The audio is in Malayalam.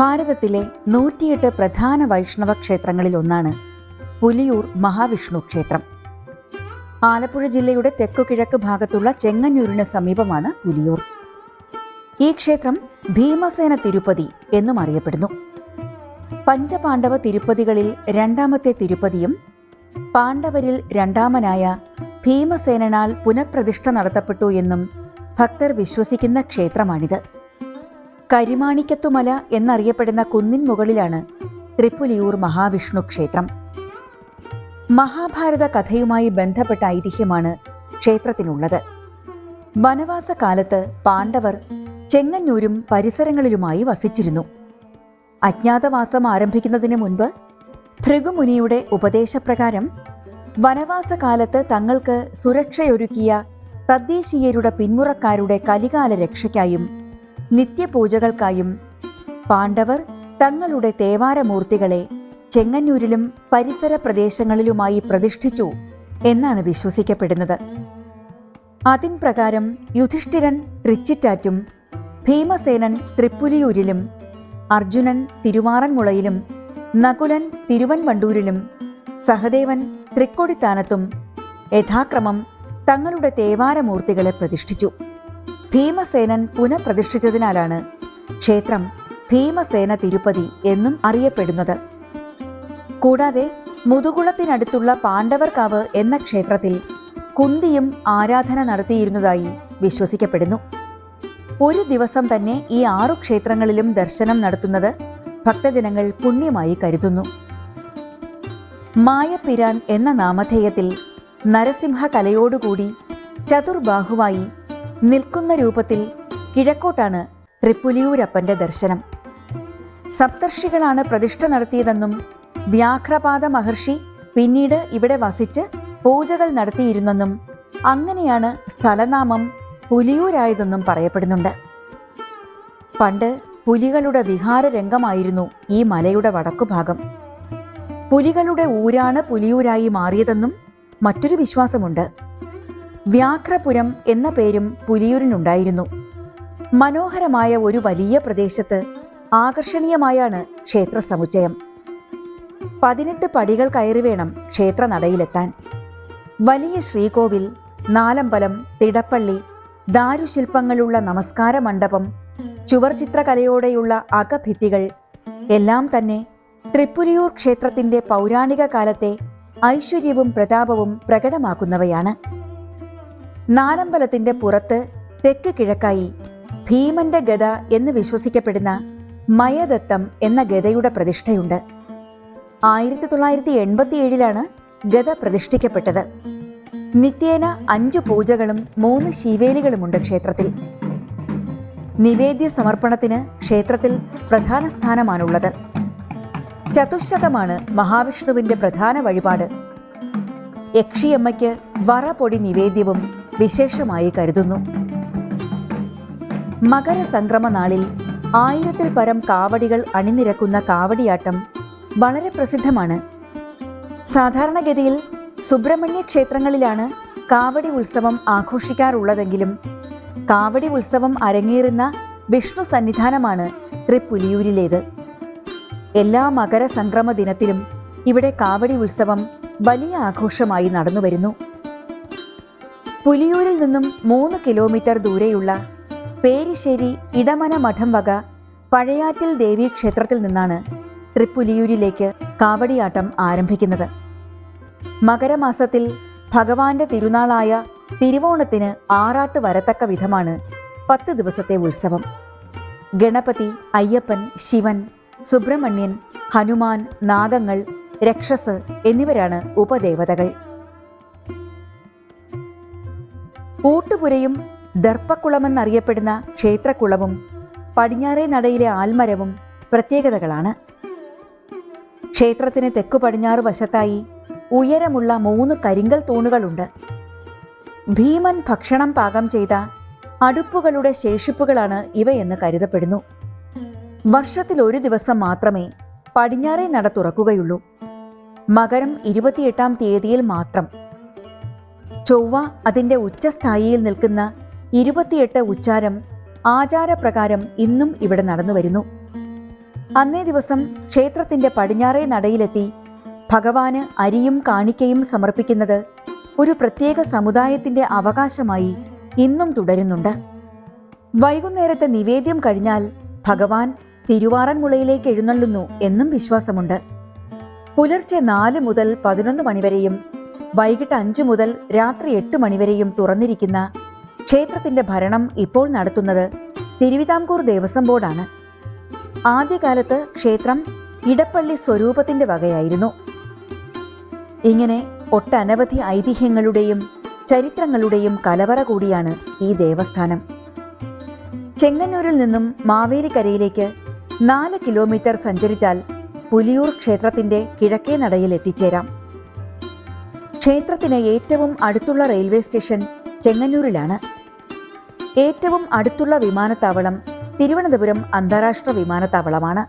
ഭാരതത്തിലെ നൂറ്റിയെട്ട് പ്രധാന വൈഷ്ണവ ക്ഷേത്രങ്ങളിൽ ഒന്നാണ് പുലിയൂർ മഹാവിഷ്ണു ക്ഷേത്രം. ആലപ്പുഴ ജില്ലയുടെ തെക്കു കിഴക്ക് ഭാഗത്തുള്ള ചെങ്ങന്നൂരിന് സമീപമാണ് പുലിയൂർ. ഈ ക്ഷേത്രം ഭീമസേന തിരുപ്പതി എന്നും അറിയപ്പെടുന്നു. പഞ്ചപാണ്ഡവ തിരുപ്പതികളിൽ രണ്ടാമത്തെ തിരുപ്പതിയും പാണ്ഡവരിൽ രണ്ടാമനായ ഭീമസേനനാൽ പുനഃപ്രതിഷ്ഠ നടത്തപ്പെട്ടു എന്നും ഭക്തർ വിശ്വസിക്കുന്ന ക്ഷേത്രമാണിത്. കരിമാണിക്കത്തുമല എന്നറിയപ്പെടുന്ന കുന്നിൻ മുകളിലാണ് തൃപ്പുലിയൂർ മഹാവിഷ്ണു ക്ഷേത്രം. മഹാഭാരത കഥയുമായി ബന്ധപ്പെട്ട ഐതിഹ്യമാണ് ക്ഷേത്രത്തിനുള്ളത് വനവാസ കാലത്ത് പാണ്ഡവർ ചെങ്ങന്നൂരും പരിസരങ്ങളിലുമായി വസിച്ചിരുന്നു. അജ്ഞാതവാസം ആരംഭിക്കുന്നതിന് മുൻപ് ഭൃഗുമുനിയുടെ ഉപദേശപ്രകാരം വനവാസകാലത്ത് തങ്ങൾക്ക് സുരക്ഷയൊരുക്കിയ തദ്ദേശീയരുടെ പിന്മുറക്കാരുടെ കലികാല രക്ഷയ്ക്കായും നിത്യപൂജകൾക്കായും പാണ്ഡവർ തങ്ങളുടെ തേവാരമൂർത്തികളെ ചെങ്ങന്നൂരിലും പരിസര പ്രദേശങ്ങളിലുമായി പ്രതിഷ്ഠിച്ചു എന്നാണ് വിശ്വസിക്കപ്പെടുന്നത്. അതിൻ പ്രകാരം യുധിഷ്ഠിരൻ തൃച്ചിറ്റാറ്റും ഭീമസേനൻ തൃപ്പുലിയൂരിലും അർജുനൻ തിരുവാറന്മുളയിലും നകുലൻ തിരുവൻവണ്ടൂരിലും സഹദേവൻ തൃക്കൊടിത്താനത്തും യഥാക്രമം തങ്ങളുടെ തേവാരമൂർത്തികളെ പ്രതിഷ്ഠിച്ചു. ഭീമസേനൻ പുനഃപ്രതിഷ്ഠിച്ചതിനാലാണ് ക്ഷേത്രം ഭീമസേന തിരുപ്പതി എന്നും അറിയപ്പെടുന്നത്. കൂടാതെ മുതുകുളത്തിനടുത്തുള്ള പാണ്ഡവർക്കാവ് എന്ന ക്ഷേത്രത്തിൽ കുന്തിയും ആരാധന നടത്തിയിരുന്നതായി വിശ്വസിക്കപ്പെടുന്നു. ഒരു ദിവസം തന്നെ ഈ ആറു ക്ഷേത്രങ്ങളിലും ദർശനം നടത്തുന്നത് ഭക്തജനങ്ങൾ പുണ്യമായി കരുതുന്നു. മായപ്പിരാൻ എന്ന നാമധേയത്തിൽ നരസിംഹ കലയോടുകൂടി ചതുർബാഹുവായി നിൽക്കുന്ന രൂപത്തിൽ കിഴക്കോട്ടാണ് തൃപ്പുലിയൂരപ്പന്റെ ദർശനം. സപ്തർഷികളാണ് പ്രതിഷ്ഠ നടത്തിയതെന്നും വ്യാഘ്രപാദ മഹർഷി പിന്നീട് ഇവിടെ വസിച്ച് പൂജകൾ നടത്തിയിരുന്നെന്നും അങ്ങനെയാണ് സ്ഥലനാമം പുലിയൂരായതെന്നും പറയപ്പെടുന്നുണ്ട്. പണ്ട് പുലികളുടെ വിഹാര രംഗമായിരുന്നു ഈ മലയുടെ വടക്കുഭാഗം. പുലികളുടെ ഊരാണ് പുലിയൂരായി മാറിയതെന്നും മറ്റൊരു വിശ്വാസമുണ്ട്. വ്യാഘ്രപുരം എന്ന പേരും പുലിയൂരിനുണ്ടായിരുന്നു. മനോഹരമായ ഒരു വലിയ പ്രദേശത്ത് ആകർഷണീയമായാണ് ക്ഷേത്ര സമുച്ചയം പതിനെട്ട് പടികൾ കയറി വേണം ക്ഷേത്ര നടയിലെത്താൻ വലിയ ശ്രീകോവിൽ നാലമ്പലം തിടപ്പള്ളി ദാരുശില്പങ്ങളുള്ള നമസ്കാര മണ്ഡപം ചുവർ ചിത്രകലയോടെയുള്ള അകഭിത്തികൾ എല്ലാം തന്നെ തൃപ്പുലിയൂർ ക്ഷേത്രത്തിന്റെ പൗരാണിക കാലത്തെ ഐശ്വര്യവും പ്രതാപവും പ്രകടമാക്കുന്നവയാണ്. നാലമ്പലത്തിന്റെ പുറത്ത് തെക്ക് കിഴക്കായി ഭീമന്റെ ഗത എന്ന് വിശ്വസിക്കപ്പെടുന്ന മയദത്തം എന്ന ഗതയുടെ പ്രതിഷ്ഠയുണ്ട്. ആയിരത്തി തൊള്ളായിരത്തി എൺപത്തി ഏഴിലാണ് ഗത പ്രതിഷ്ഠിക്കപ്പെട്ടത്. നിത്യേന അഞ്ചു പൂജകളും മൂന്ന് ശിവേലികളുമുണ്ട് ക്ഷേത്രത്തിൽ. നിവേദ്യ സമർപ്പണത്തിന് ക്ഷേത്രത്തിൽ പ്രധാന സ്ഥാനമാണുള്ളത്. ചതുശതമാണ് മഹാവിഷ്ണുവിന്റെ പ്രധാന വഴിപാട്. യക്ഷിയമ്മയ്ക്ക് വറപൊടി നിവേദ്യവും വിശേഷമായി കരുതുന്നു. മകരസംക്രമ നാളിൽ ആയിരത്തിൽ പരം കാവടികൾ അണിനിരക്കുന്ന കാവടിയാട്ടം വളരെ പ്രസിദ്ധമാണ്. സാധാരണഗതിയിൽ സുബ്രഹ്മണ്യ ക്ഷേത്രങ്ങളിലാണ് കാവടി ഉത്സവം ആഘോഷിക്കാറുള്ളതെങ്കിലും കാവടി ഉത്സവം അരങ്ങേറുന്ന വിഷ്ണു സന്നിധാനമാണ് തൃപ്പുലിയൂരിലേത്. എല്ലാ മകരസംക്രമ ദിനത്തിലും ഇവിടെ കാവടി ഉത്സവം വലിയ ആഘോഷമായി നടന്നുവരുന്നു. പുലിയൂരിൽ നിന്നും മൂന്ന് കിലോമീറ്റർ ദൂരെയുള്ള പേരിശ്ശേരി ഇടമന മഠം വക പഴയാറ്റിൽ ദേവീ ക്ഷേത്രത്തിൽ നിന്നാണ് തൃപ്പുലിയൂരിലേക്ക് കാവടിയാട്ടം ആരംഭിക്കുന്നത്. മകരമാസത്തിൽ ഭഗവാന്റെ തിരുനാളായ തിരുവോണത്തിന് ആറാട്ട് വരത്തക്ക വിധമാണ് പത്ത് ദിവസത്തെ ഉത്സവം. ഗണപതി അയ്യപ്പൻ ശിവൻ സുബ്രഹ്മണ്യൻ ഹനുമാൻ നാഗങ്ങൾ രക്ഷസ് എന്നിവരാണ് ഉപദേവതകൾ. ഊട്ടുപുരയും ദർപ്പക്കുളമെന്നറിയപ്പെടുന്ന ക്ഷേത്രക്കുളവും പടിഞ്ഞാറേ നടയിലെ ആൽമരവും പ്രത്യേകതകളാണ്. ക്ഷേത്രത്തിന് തെക്കു പടിഞ്ഞാറ് വശത്തായി ഉയരമുള്ള മൂന്ന് കരിങ്കൽ തൂണുകളുണ്ട്. ഭീമൻ ഭക്ഷണം പാകം ചെയ്ത അടുപ്പുകളുടെ ശേഷിപ്പുകളാണ് ഇവയെന്ന് കരുതപ്പെടുന്നു. വർഷത്തിൽ ഒരു ദിവസം മാത്രമേ പടിഞ്ഞാറേ നട തുറക്കുകയുള്ളൂ. മകരം ഇരുപത്തിയെട്ടാം തീയതിയിൽ മാത്രം. ചൊവ്വ അതിന്റെ ഉച്ചസ്ഥായിയിൽ നിൽക്കുന്ന ഇരുപത്തിയെട്ട് ഉച്ചാരം ആചാരപ്രകാരം ഇന്നും ഇവിടെ നടന്നു വരുന്നു. അന്നേ ദിവസം ക്ഷേത്രത്തിന്റെ പടിഞ്ഞാറേ നടയിലെത്തി ഭഗവാന് അരിയും കാണിക്കയും സമർപ്പിക്കുന്നത് ഒരു പ്രത്യേക സമുദായത്തിന്റെ അവകാശമായി ഇന്നും തുടരുന്നുണ്ട്. വൈകുന്നേരത്തെ നിവേദ്യം കഴിഞ്ഞാൽ ഭഗവാൻ തിരുവാറന്മുളയിലേക്ക് എഴുന്നള്ളുന്നു എന്നും വിശ്വാസമുണ്ട്. പുലർച്ചെ നാല് മുതൽ പതിനൊന്ന് മണിവരെയും വൈകിട്ട് അഞ്ചു മുതൽ രാത്രി എട്ട് മണിവരെയും തുറന്നിരിക്കുന്ന ക്ഷേത്രത്തിന്റെ ഭരണം ഇപ്പോൾ നടത്തുന്നത് തിരുവിതാംകൂർ ദേവസ്വം ബോർഡാണ്. ആദ്യകാലത്ത് ക്ഷേത്രം ഇടപ്പള്ളി സ്വരൂപത്തിന്റെ വകയായിരുന്നു. ഇങ്ങനെ ഒട്ടനവധി ഐതിഹ്യങ്ങളുടെയും ചരിത്രങ്ങളുടെയും കലവറ കൂടിയാണ് ഈ ദേവസ്ഥാനം. ചെങ്ങന്നൂരിൽ നിന്നും മാവേലിക്കരയിലേക്ക് നാല് കിലോമീറ്റർ സഞ്ചരിച്ചാൽ പുലിയൂർ ക്ഷേത്രത്തിന്റെ കിഴക്കേ നടയിൽ എത്തിച്ചേരാം. ക്ഷേത്രത്തിന് ഏറ്റവും അടുത്തുള്ള റെയിൽവേ സ്റ്റേഷൻ ചെങ്ങന്നൂരിലാണ്. ഏറ്റവും അടുത്തുള്ള വിമാനത്താവളം തിരുവനന്തപുരം അന്താരാഷ്ട്ര വിമാനത്താവളമാണ്.